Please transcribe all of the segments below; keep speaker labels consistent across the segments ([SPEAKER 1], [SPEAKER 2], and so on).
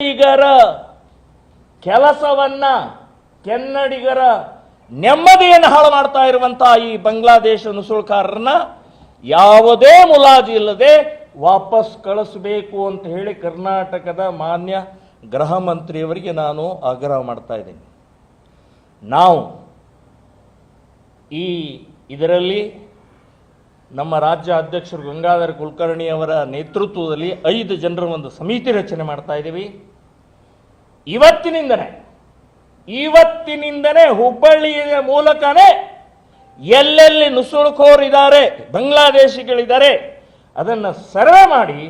[SPEAKER 1] ಕೆನ್ನಡಿಗರ ಕೆಲಸವನ್ನ ಕೆನ್ನಡಿಗರ ನೆಮ್ಮದಿಯನ್ನು ಹಾಳು ಮಾಡ್ತಾ ಇರುವಂತಹ ಈ ಬಾಂಗ್ಲಾದೇಶ ನುಸುಳುಕಾರರನ್ನ ಯಾವುದೇ ಮುಲಾಜಿ ಇಲ್ಲದೆ ವಾಪಸ್ ಕಳಿಸಬೇಕು ಅಂತ ಹೇಳಿ ಕರ್ನಾಟಕದ ಮಾನ್ಯ ಗೃಹ ಮಂತ್ರಿಯವರಿಗೆ ನಾನು ಆಗ್ರಹ ಮಾಡ್ತಾ ಇದ್ದೀನಿ. ನಾವು ಈ ಇದರಲ್ಲಿ ನಮ್ಮ ರಾಜ್ಯ ಅಧ್ಯಕ್ಷರು ಗಂಗಾಧರ ಕುಲಕರ್ಣಿ ಅವರ ನೇತೃತ್ವದಲ್ಲಿ ಐದು ಜನರ ಒಂದು ಸಮಿತಿ ರಚನೆ ಮಾಡ್ತಾ ಇದ್ದೀವಿ. ಇವತ್ತಿನಿಂದನೇ ಇವತ್ತಿನಿಂದನೇ ಹುಬ್ಬಳ್ಳಿಯ ಮೂಲಕನೇ ಎಲ್ಲೆಲ್ಲಿ ನುಸುಳುಕೋರಿದ್ದಾರೆ, ಬಾಂಗ್ಲಾದೇಶಿಗಳಿದ್ದಾರೆ, ಅದನ್ನು ಸರ್ವೆ ಮಾಡಿ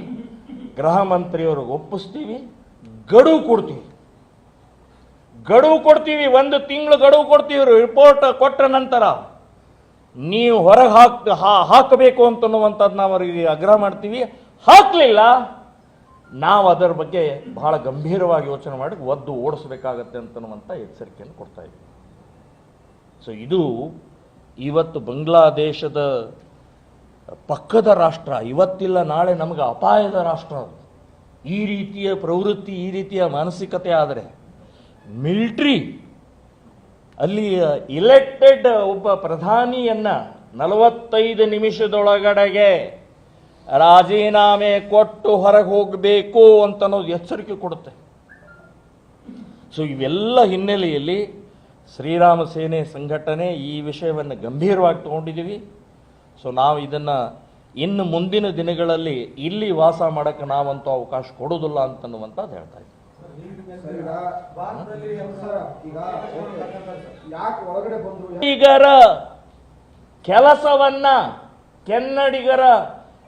[SPEAKER 1] ಗೃಹ ಮಂತ್ರಿಯವ್ರಿಗೆ ಒಪ್ಪಿಸ್ತೀವಿ, ಗಡುವು ಕೊಡ್ತೀವಿ. ಗಡುವು ಕೊಡ್ತೀವಿ, ಒಂದು ತಿಂಗಳು ಗಡುವು ಕೊಡ್ತೀವಿ ರಿಪೋರ್ಟ್ ಕೊಟ್ಟ ನಂತರ ನೀವು ಹೊರಗೆ ಹಾಕ್ ಹಾಕಬೇಕು ಅಂತನ್ನುವಂಥದ್ದು ನಾವು ಅವರಿಗೆ ಆಗ್ರಹ ಮಾಡ್ತೀವಿ. ಹಾಕಲಿಲ್ಲ ನಾವು ಅದರ ಬಗ್ಗೆ ಬಹಳ ಗಂಭೀರವಾಗಿ ಯೋಚನೆ ಮಾಡಿ ಒದ್ದು ಓಡಿಸ್ಬೇಕಾಗತ್ತೆ ಅಂತನ್ನುವಂಥ ಎಚ್ಚರಿಕೆಯನ್ನು ಕೊಡ್ತಾ ಇದ್ದೀವಿ ಸೊ ಇದು ಇವತ್ತು ಬಾಂಗ್ಲಾದೇಶದ ಪಕ್ಕದ ರಾಷ್ಟ್ರ, ಇವತ್ತಿಲ್ಲ ನಾಳೆ ನಮಗೆ ಅಪಾಯದ ರಾಷ್ಟ್ರ ಈ ರೀತಿಯ ಪ್ರವೃತ್ತಿ, ಈ ರೀತಿಯ ಮಾನಸಿಕತೆ ಆದರೆ ಮಿಲ್ಟ್ರಿ ಅಲ್ಲಿ ಇಲೆಕ್ಟೆಡ್ ಒಬ್ಬ ಪ್ರಧಾನಿಯನ್ನು ನಲವತ್ತೈದು ನಿಮಿಷದೊಳಗಡೆಗೆ ರಾಜೀನಾಮೆ ಕೊಟ್ಟು ಹೊರಗೆ ಹೋಗಬೇಕು ಅಂತ ಅನ್ನೋದು ಎಚ್ಚರಿಕೆ ಕೊಡುತ್ತೆ. ಸೊ ಇವೆಲ್ಲ ಹಿನ್ನೆಲೆಯಲ್ಲಿ ಶ್ರೀರಾಮ ಸೇನೆ ಸಂಘಟನೆ ಈ ವಿಷಯವನ್ನು ಗಂಭೀರವಾಗಿ ತಗೊಂಡಿದ್ದೀವಿ. ಸೊ ನಾವು ಇದನ್ನು ಇನ್ನು ಮುಂದಿನ ದಿನಗಳಲ್ಲಿ ಇಲ್ಲಿ ವಾಸ ಮಾಡೋಕ್ಕೆ ನಾವಂತೂ ಅವಕಾಶ ಕೊಡೋದಿಲ್ಲ ಅಂತನ್ನುವಂಥದ್ದು ಹೇಳ್ತಾ ಇದ್ದೀವಿ.
[SPEAKER 2] ಸರ್, ಈಗ ಭಾರತದಲ್ಲಿ ಈಗ ಯಾಕೆ ಒಳಗಡೆ ಬಂದ್ರು
[SPEAKER 1] ಕೆನ್ನಡಿಗರ ಕೆಲಸವನ್ನ ಕೆನ್ನಡಿಗರ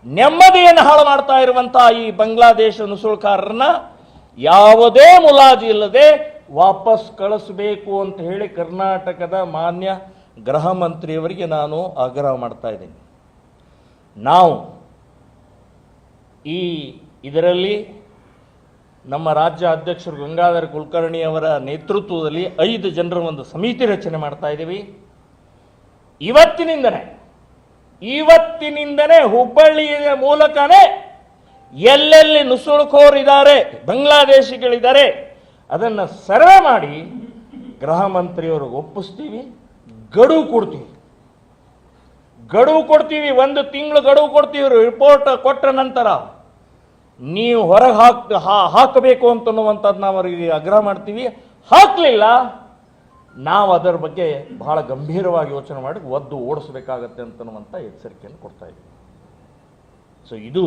[SPEAKER 1] ನೆಮ್ಮದಿಯನ್ನು ಹಾಳು ಮಾಡ್ತಾ ಇರುವಂತಹ ಈ ಬಾಂಗ್ಲಾದೇಶ ನುಸುಳುಕಾರರನ್ನ ಯಾವುದೇ ಮುಲಾಜಿ ಇಲ್ಲದೆ ವಾಪಸ್ ಕಳಿಸಬೇಕು ಅಂತ ಹೇಳಿ ಕರ್ನಾಟಕದ ಮಾನ್ಯ ಗೃಹ ಮಂತ್ರಿಯವರಿಗೆ ನಾನು ಆಗ್ರಹ ಮಾಡ್ತಾ ಇದ್ದೀನಿ. ನಾವು ಈ ಇದರಲ್ಲಿ ನಮ್ಮ ರಾಜ್ಯ ಅಧ್ಯಕ್ಷರು ಗಂಗಾಧರ ಕುಲಕರ್ಣಿ ಅವರ ನೇತೃತ್ವದಲ್ಲಿ ಐದು ಜನರ ಒಂದು ಸಮಿತಿ ರಚನೆ ಮಾಡ್ತಾ ಇದ್ದೀವಿ. ಇವತ್ತಿನಿಂದನೇ ಇವತ್ತಿನಿಂದನೇ ಹುಬ್ಬಳ್ಳಿಯ ಮೂಲಕನೇ ಎಲ್ಲೆಲ್ಲಿ ನುಸುಳುಕೋರಿದ್ದಾರೆ, ಬಾಂಗ್ಲಾದೇಶಿಗಳಿದ್ದಾರೆ, ಅದನ್ನು ಸರ್ವೆ ಮಾಡಿ ಗೃಹ ಮಂತ್ರಿಯವ್ರಿಗೆ ಒಪ್ಪಿಸ್ತೀವಿ, ಗಡುವು ಕೊಡ್ತೀವಿ. ಗಡುವು ಕೊಡ್ತೀವಿ, ಒಂದು ತಿಂಗಳು ಗಡುವು ಕೊಡ್ತೀವಿ ರಿಪೋರ್ಟ್ ಕೊಟ್ಟ ನಂತರ ನೀವು ಹೊರಗೆ ಹಾಕ್ ಹಾಕಬೇಕು ಅಂತನ್ನುವಂಥದ್ದು ನಾವು ಅವರಿಗೆ ಆಗ್ರಹ ಮಾಡ್ತೀವಿ. ಹಾಕಲಿಲ್ಲ ನಾವು ಅದರ ಬಗ್ಗೆ ಬಹಳ ಗಂಭೀರವಾಗಿ ಯೋಚನೆ ಮಾಡಿ ಒದ್ದು ಓಡಿಸ್ಬೇಕಾಗತ್ತೆ ಅಂತನ್ನುವಂಥ ಎಚ್ಚರಿಕೆಯನ್ನು ಕೊಡ್ತಾ ಇದ್ದೀವಿ ಸೊ ಇದು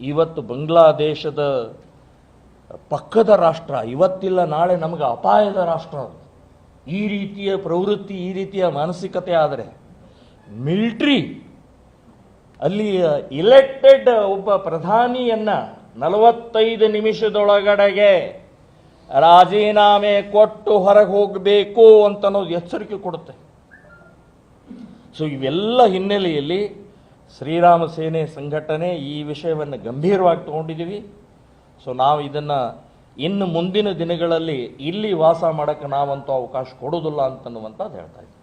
[SPEAKER 1] ಇವತ್ತು ಬಾಂಗ್ಲಾದೇಶದ ಪಕ್ಕದ ರಾಷ್ಟ್ರ, ಇವತ್ತಿಲ್ಲ ನಾಳೆ ನಮಗೆ ಅಪಾಯದ ರಾಷ್ಟ್ರ ಈ ರೀತಿಯ ಪ್ರವೃತ್ತಿ, ಈ ರೀತಿಯ ಮಾನಸಿಕತೆ ಆದರೆ ಮಿಲ್ಟ್ರಿ, ಅಲ್ಲಿ ಇಲೆಕ್ಟೆಡ್ ಒಬ್ಬ ಪ್ರಧಾನಿಯನ್ನ ನಲವತ್ತೈದು ನಿಮಿಷದೊಳಗಡೆಗೆ ರಾಜೀನಾಮೆ ಕೊಟ್ಟು ಹೊರಗೆ ಹೋಗಬೇಕು ಅಂತ ಅನ್ನೋದು ಎಚ್ಚರಿಕೆ ಕೊಡುತ್ತೆ ಸೊ ಇವೆಲ್ಲ ಹಿನ್ನೆಲೆಯಲ್ಲಿ ಶ್ರೀರಾಮ ಸೇನೆ ಸಂಘಟನೆ ಈ ವಿಷಯವನ್ನು ಗಂಭೀರವಾಗಿ ತಗೊಂಡಿದ್ದೀವಿ ಸೊ ನಾವು ಇದನ್ನು ಇನ್ನು ಮುಂದಿನ ದಿನಗಳಲ್ಲಿ ಇಲ್ಲಿ ವಾಸ ಮಾಡೋಕ್ಕೆ ನಾವಂತೂ ಅವಕಾಶ ಕೊಡೋದಿಲ್ಲ ಅಂತನ್ನುವಂಥದ್ದು ಹೇಳ್ತಾ ಇದ್ದೀವಿ